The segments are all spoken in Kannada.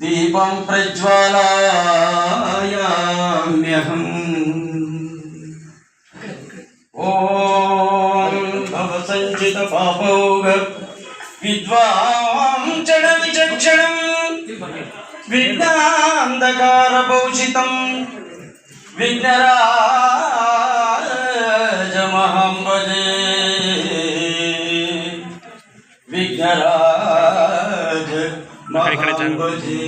దీపం ప్రజ్వాళాయామ్యహం ఓం భవ సంచిత పాపోగ విద్వాంచడ విచక్షణం విఘ్నాంధకార భూషితం విఘ్నరాజమహం భజే. महं भजे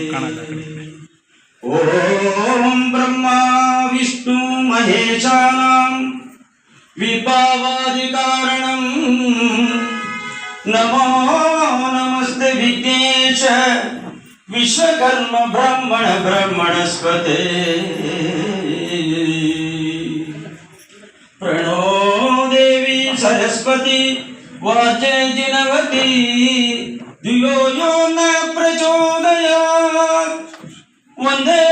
ॐ ब्रह्मा विष्णु महेशानां विभावादिकारणम् नमो नमस्ते विघ्नेश विश्वकर्म ब्रह्मण ब्रह्मणस्पते प्रणो देवी सरस्वती वाचैजिनवती धियो वंदे वंदे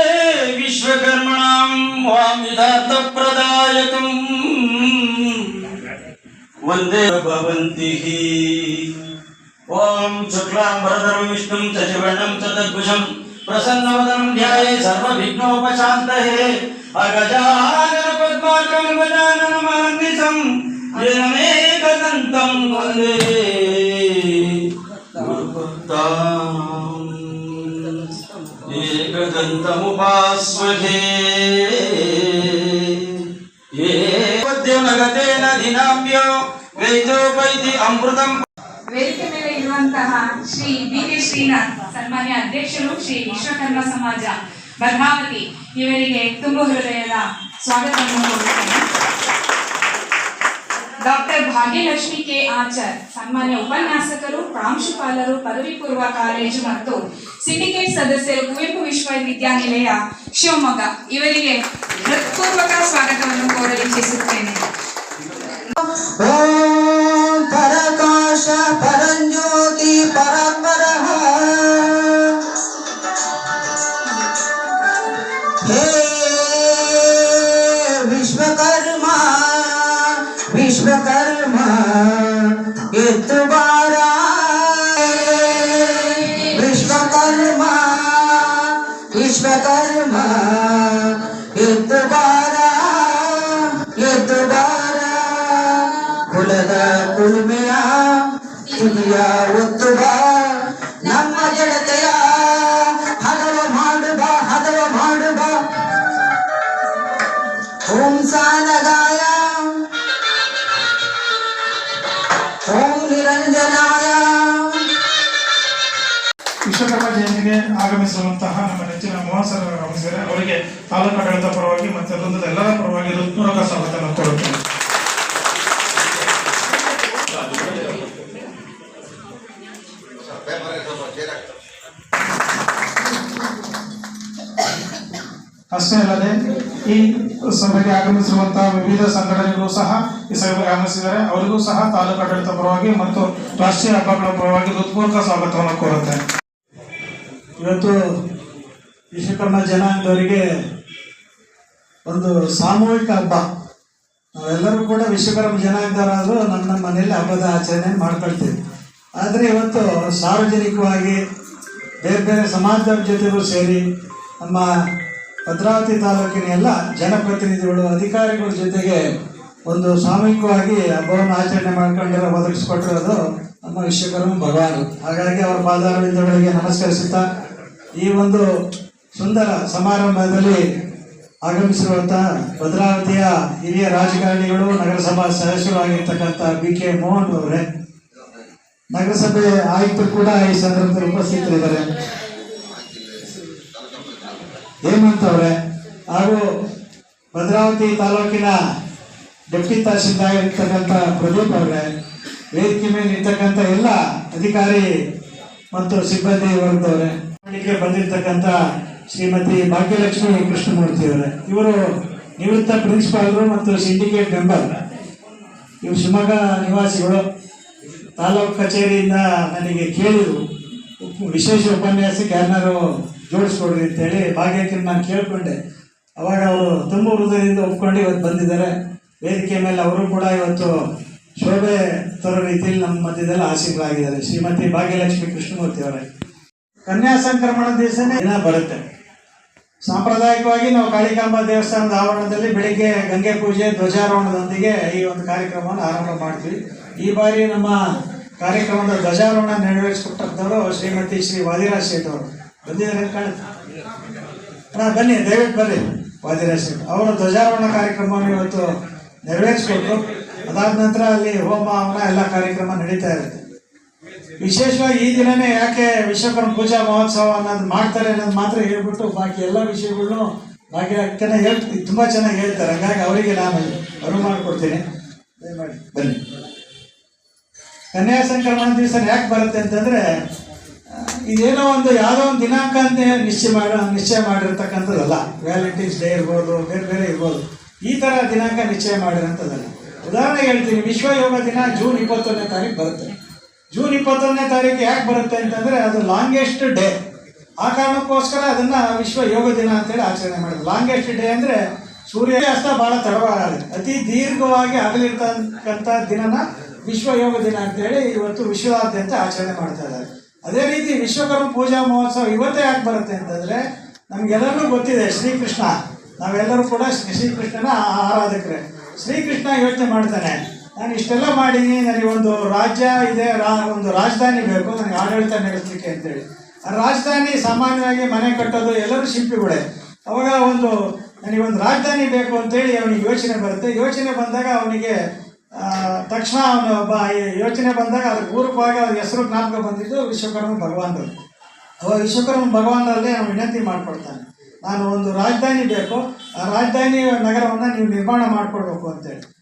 विश्वकर्मणां वामिधार्थप्रदायकम् वंदे भवन्ति हि। ॐ शुक्लां वरदं विष्णुं चतुर्वर्णं चतुर्भुजं प्रसन्नवदनं ध्याये सर्वविघ्नोपशान्तये अगजाननपद्मार्कं गजाननमानन्दं येनमेकदन्तं वंदे गुरुपुत्ताम् మృదంతముపాస్మహే పద్యమగతేన దినాభ్యో వేదోపైతి అమృతం వేదిక మీద ఇರುವಂತಹ ಶ್ರೀ ಬಿಕೆ ಶ್ರೀನಾಥ್ ಸನ್ಮಾನ್ಯ ಅಧ್ಯಕ್ಷರು ಶ್ರೀ ವಿಶ್ವಕರ್ಮ ಸಮಾಜ ಭದ್ರಾವತಿ ಇವರಿಗೆ ತುಂಬು ಹೃದಯದ ಸ್ವಾಗತವನ್ನು ಕೋರುತ್ತೇನೆ ಡಾಕ್ಟರ್ ಭಾಗ್ಯಲಕ್ಷ್ಮಿ ಕೆ ಆಚಾರ್, ಸನ್ಮಾನ್ಯ ಉಪನ್ಯಾಸಕರು, ಪ್ರಾಂಶುಪಾಲರು, ಪದವಿ ಪೂರ್ವ ಕಾಲೇಜು ಮತ್ತು ಸಿಂಡಿಕೇಟ್ ಸದಸ್ಯರು ಕುವೆಂಪು ವಿಶ್ವವಿದ್ಯಾನಿಲಯ ಶಿವಮೊಗ್ಗ. ಇವರಿಗೆ ಹೃತ್ಪೂರ್ವಕ ಸ್ವಾಗತವನ್ನು ಕೋರಲು ಇಚ್ಛಿಸುತ್ತೇನೆ. कृष्ण कर्म इतबारा। विश्वकर्मा विश्वकर्मा इतबारा। इतबारा। कुलदा कुलमिया दुनिया उत्तबारा। ವಿಶ್ವಕರ್ಮ ಜಯಂತಿಗೆ ಆಗಮಿಸಿರುವಂತಹ ನಮ್ಮ ನೆಚ್ಚಿನ ಮೋಹಸರ ಆಗಮಿಸಿದರೆ ಅವರಿಗೆ ತಾಲೂಕು ಆಡಳಿತ ಪರವಾಗಿ ಮತ್ತು ಅದೊಂದು ಎಲ್ಲರ ಪರವಾಗಿ ಹೃತ್ಪೂರ್ವಕ ಸ್ವಾಗತವನ್ನು ಕೋರುತ್ತೇನೆ ಅಷ್ಟೇ ಅಲ್ಲದೆ, ಈ ಸಭೆಗೆ ಆಗಮಿಸಿರುವಂತಹ ವಿವಿಧ ಸಂಘಟನೆಗಳು ಸಹ ಈ ಸಭೆಗೆ ಆಗಮಿಸಿದ್ದಾರೆ. ಅವರಿಗೂ ಸಹ ತಾಲೂಕು ಆಡಳಿತ ಪರವಾಗಿ ಮತ್ತು ರಾಷ್ಟ್ರೀಯ ಹಬ್ಬಗಳ ಪರವಾಗಿ ಹೃತ್ಪೂರ್ವಕ ಸ್ವಾಗತವನ್ನು ಕೋರುತ್ತೇನೆ. ಇವತ್ತು ವಿಶ್ವಕರ್ಮ ಜನಾಂಗದವರಿಗೆ ಒಂದು ಸಾಮೂಹಿಕ ಹಬ್ಬ. ನಾವೆಲ್ಲರೂ ಕೂಡ ವಿಶ್ವಕರ್ಮ ಜನಾಂಗದವರಾದರೂ ನಮ್ಮ ನಮ್ಮ ಮನೆಯಲ್ಲಿ ಹಬ್ಬದ ಆಚರಣೆ ಮಾಡ್ಕೊಳ್ತೀವಿ. ಆದರೆ ಇವತ್ತು ಸಾರ್ವಜನಿಕವಾಗಿ ಬೇರೆ ಬೇರೆ ಸಮಾಜದ ಜೊತೆಗೂ ಸೇರಿ ನಮ್ಮ ಭದ್ರಾವತಿ ತಾಲೂಕಿನ ಎಲ್ಲ ಜನಪ್ರತಿನಿಧಿಗಳು, ಅಧಿಕಾರಿಗಳ ಜೊತೆಗೆ ಒಂದು ಸಾಮೂಹಿಕವಾಗಿ ಹಬ್ಬವನ್ನು ಆಚರಣೆ ಮಾಡ್ಕೊಂಡಿರೋ, ಒದಗಿಸ್ಕೊಟ್ಟಿರೋದು ನಮ್ಮ ವಿಶ್ವಕರ್ಮ ಭಗವಾನ್. ಹಾಗಾಗಿ ಅವರ ಪಾದಾರವಿಂದಗಳಿಗೆ ನಮಸ್ಕರಿಸುತ್ತಾ ಈ ಒಂದು ಸುಂದರ ಸಮಾರಂಭದಲ್ಲಿ ಆಗಮಿಸಿರುವಂತಹ ಭದ್ರಾವತಿಯ ಹಿರಿಯ ರಾಜಕಾರಣಿಗಳು, ನಗರಸಭಾ ಸದಸ್ಯರು ಆಗಿರ್ತಕ್ಕಂಥ ಬಿ ಕೆ ಮೋಹನ್ ಅವರೇ. ನಗರಸಭೆ ಆಯುಕ್ತರು ಕೂಡ ಈ ಸಂದರ್ಭದಲ್ಲಿ ಉಪಸ್ಥಿತರಿದ್ದಾರೆ. ಹೇಮಂತ್ ಅವರೇ. ಹಾಗೂ ಭದ್ರಾವತಿ ತಾಲೂಕಿನ ಡೆಪ್ಟಿ ತಹಶೀಲ್ದಾರ್ ಇರ್ತಕ್ಕಂಥ ಪ್ರದೀಪ್ ಅವರೇ. ವೇದಿಕೆ ಮೇಲೆ ಇರ್ತಕ್ಕಂಥ ಎಲ್ಲ ಅಧಿಕಾರಿ ಮತ್ತು ಸಿಬ್ಬಂದಿ ವರ್ಗದವರೇ. ಬಂದಿರತಕ್ಕಂಥ ಶ್ರೀಮತಿ ಭಾಗ್ಯಲಕ್ಷ್ಮಿ ಕೃಷ್ಣಮೂರ್ತಿ ಅವರೇ. ಇವರು ನಿವೃತ್ತ ಪ್ರಿನ್ಸಿಪಾಲರು ಮತ್ತು ಸಿಂಡಿಕೇಟ್ ಮೆಂಬರ್. ಇವರು ಶಿವಮೊಗ್ಗ ನಿವಾಸಿಗಳು. ತಾಲೂಕು ಕಚೇರಿಯಿಂದ ನನಗೆ ಕೇಳಿದರು. ವಿಶೇಷ ಉಪನ್ಯಾಸಕ್ಕೆ ಯಾರನ್ನಾರು ಜೋಡಿಸ್ಕೊಡ್ರಿ ಅಂತೇಳಿ ಭಾಗ್ಯಕ್ಕೆ ನಾನು ಕೇಳಿಕೊಂಡೆ. ಅವಾಗ ಅವರು ತುಂಬ ಹೃದಯದಿಂದ ಒಪ್ಕೊಂಡು ಇವತ್ತು ಬಂದಿದ್ದಾರೆ. ವೇದಿಕೆ ಮೇಲೆ ಅವರು ಕೂಡ ಇವತ್ತು ಶೋಭೆ ತರೋ ರೀತಿಯಲ್ಲಿ ನಮ್ಮ ಮಧ್ಯದಲ್ಲಿ ಆಸೀನರಾಗಿದ್ದಾರೆ ಶ್ರೀಮತಿ ಭಾಗ್ಯಲಕ್ಷ್ಮಿ ಕೃಷ್ಣಮೂರ್ತಿ ಅವರೇ. ಕನ್ಯಾ ಸಂಕ್ರಮಣ ದಿವಸನೇ ದಿನ ಬರುತ್ತೆ. ಸಾಂಪ್ರದಾಯಿಕವಾಗಿ ನಾವು ಕಾಳಿಕಾಂಬ ದೇವಸ್ಥಾನದ ಆವರಣದಲ್ಲಿ ಬೆಳಿಗ್ಗೆ ಗಂಗೆ ಪೂಜೆ, ಧ್ವಜಾರೋಹಣದೊಂದಿಗೆ ಈ ಒಂದು ಕಾರ್ಯಕ್ರಮವನ್ನು ಆರಂಭ ಮಾಡ್ತೀವಿ. ಈ ಬಾರಿ ನಮ್ಮ ಕಾರ್ಯಕ್ರಮದ ಧ್ವಜಾರೋಹಣ ನೆರವೇರಿಸಿಕೊಟ್ಟಂಥವರು ಶ್ರೀಮತಿ ಶ್ರೀ ವಾದಿರಾಜ್ ಶೇಟ್ ಅವರು. ಬಂದಿದ್ದಾರೆ ಅಣ್ಣ, ಬನ್ನಿ, ದಯವಿಟ್ಟು ಬರ್ರಿ ವಾದಿರಾಜ್ ಶೇಟ್ ಅವರು ಧ್ವಜಾರೋಹಣ ಕಾರ್ಯಕ್ರಮವನ್ನು ಇವತ್ತು ನೆರವೇರಿಸಿಕೊಟ್ರು. ಅದಾದ ನಂತರ ಅಲ್ಲಿ ಹೋಮ, ಹವನ ಎಲ್ಲ ಕಾರ್ಯಕ್ರಮ ನಡೀತಾ ಇರುತ್ತೆ. ವಿಶೇಷವಾಗಿ ಈ ದಿನನೇ ಯಾಕೆ ವಿಶ್ವಕರ್ಮ ಪೂಜಾ ಮಹೋತ್ಸವ ಅನ್ನೋದು ಮಾಡ್ತಾರೆ ಅನ್ನೋದು ಮಾತ್ರ ಹೇಳ್ಬಿಟ್ಟು ಬಾಕಿ ಎಲ್ಲ ವಿಷಯಗಳನ್ನು ಬಾಕಿ ಅಕ್ಕನ ಹೇಳ್ ತುಂಬ ಚೆನ್ನಾಗಿ ಹೇಳ್ತಾರೆ. ಹಾಗಾಗಿ ಅವರಿಗೆ ನಾನು ಅನುವು ಮಾಡಿಕೊಡ್ತೀನಿ. ಬನ್ನಿ. ಕನ್ಯಾ ಸಂಕ್ರಮಣ ದಿವಸ ಯಾಕೆ ಬರುತ್ತೆ ಅಂತಂದ್ರೆ ಇದೇನೋ ಒಂದು ಯಾವುದೋ ಒಂದು ದಿನಾಂಕ ಅಂತ ನಿಶ್ಚಯ ಮಾಡ ನಿಶ್ಚಯ ಮಾಡಿರ್ತಕ್ಕಂಥದ್ದಲ್ಲ. ವ್ಯಾಲೆಂಟೈನ್ಸ್ ಡೇ ಇರ್ಬೋದು, ಬೇರೆ ಬೇರೆ ಇರ್ಬೋದು. ಈ ಥರ ದಿನಾಂಕ ನಿಶ್ಚಯ ಮಾಡಿರೋಂಥದ್ದಲ್ಲ. ಉದಾಹರಣೆ ಹೇಳ್ತೀನಿ. ವಿಶ್ವ ಯೋಗ ದಿನ ಜೂನ್ ಇಪ್ಪತ್ತೊಂದನೇ ತಾರೀಕು ಬರುತ್ತೆ. ಜೂನ್ ಇಪ್ಪತ್ತೊಂದನೇ ತಾರೀಕು ಯಾಕೆ ಬರುತ್ತೆ ಅಂತಂದ್ರೆ ಅದು ಲಾಂಗೆಸ್ಟ್ ಡೇ ಆ ಕಾರಣಕ್ಕೋಸ್ಕರ ಅದನ್ನ ವಿಶ್ವ ಯೋಗ ದಿನ ಅಂತೇಳಿ ಆಚರಣೆ ಮಾಡೋದು. ಲಾಂಗೆಸ್ಟ್ ಡೇ ಅಂದ್ರೆ ಸೂರ್ಯಾಸ್ತ ಬಹಳ ತಡವಾಗುತ್ತೆ ಅತಿ ದೀರ್ಘವಾಗಿ ಆಗಲಿರ್ತಕ್ಕಂಥ ದಿನನ ವಿಶ್ವ ಯೋಗ ದಿನ ಅಂತೇಳಿ ಇವತ್ತು ವಿಶ್ವದಾದ್ಯಂತ ಆಚರಣೆ ಮಾಡ್ತಾ ಇದ್ದಾರೆ. ಅದೇ ರೀತಿ ವಿಶ್ವಕರ್ಮ ಪೂಜಾ ಮಹೋತ್ಸವ ಇವತ್ತೇ ಯಾಕೆ ಬರುತ್ತೆ ಅಂತಂದ್ರೆ ನಮಗೆಲ್ಲರಿಗೂ ಗೊತ್ತಿದೆ ಶ್ರೀಕೃಷ್ಣ. ನಾವೆಲ್ಲರೂ ಕೂಡ ಶ್ರೀ ಶ್ರೀಕೃಷ್ಣನ ಆರಾಧಕರೇ. ಶ್ರೀಕೃಷ್ಣ ಯೋಚನೆ ಮಾಡ್ತಾನೆ. ನಾನು ಇಷ್ಟೆಲ್ಲ ಮಾಡೀನಿ ನನಗೆ ಒಂದು ರಾಜ್ಯ ಇದೆ, ರಾ, ಒಂದು ರಾಜಧಾನಿ ಬೇಕು, ನನಗೆ ಆಡಳಿತ ನಡೆಸಲಿಕ್ಕೆ ಅಂತೇಳಿ. ಆ ರಾಜಧಾನಿ ಸಾಮಾನ್ಯವಾಗಿ ಮನೆ ಕಟ್ಟೋದು ಎಲ್ಲರೂ ಶಿಲ್ಪಿಗಳೇ. ಅವಾಗ ಒಂದು, ನನಗೆ ಒಂದು ರಾಜಧಾನಿ ಬೇಕು ಅಂತೇಳಿ ಅವನಿಗೆ ಯೋಚನೆ ಬರುತ್ತೆ. ಯೋಚನೆ ಬಂದಾಗ ಅವನಿಗೆ ತಕ್ಷಣ ಅವನು ಒಬ್ಬ ಯೋಚನೆ ಬಂದಾಗ ಅದಕ್ಕೆ ಪೂರ್ವಕವಾಗಿ ಅವ್ರ ಹೆಸರು ಜ್ಞಾಪಕ ಬಂದಿದ್ದು ವಿಶ್ವಕರ್ಮ ಭಗವಾನರು ಅವಾಗ ವಿಶ್ವಕರ್ಮ ಭಗವಾನರಲ್ಲಿ ಅವನು ವಿನಂತಿ ಮಾಡಿಕೊಡ್ತಾನೆ ನಾನು ಒಂದು ರಾಜಧಾನಿ ಬೇಕು, ಆ ರಾಜಧಾನಿ ನಗರವನ್ನು ನೀವು ನಿರ್ಮಾಣ ಮಾಡಿಕೊಡ್ಬೇಕು ಅಂತೇಳಿ.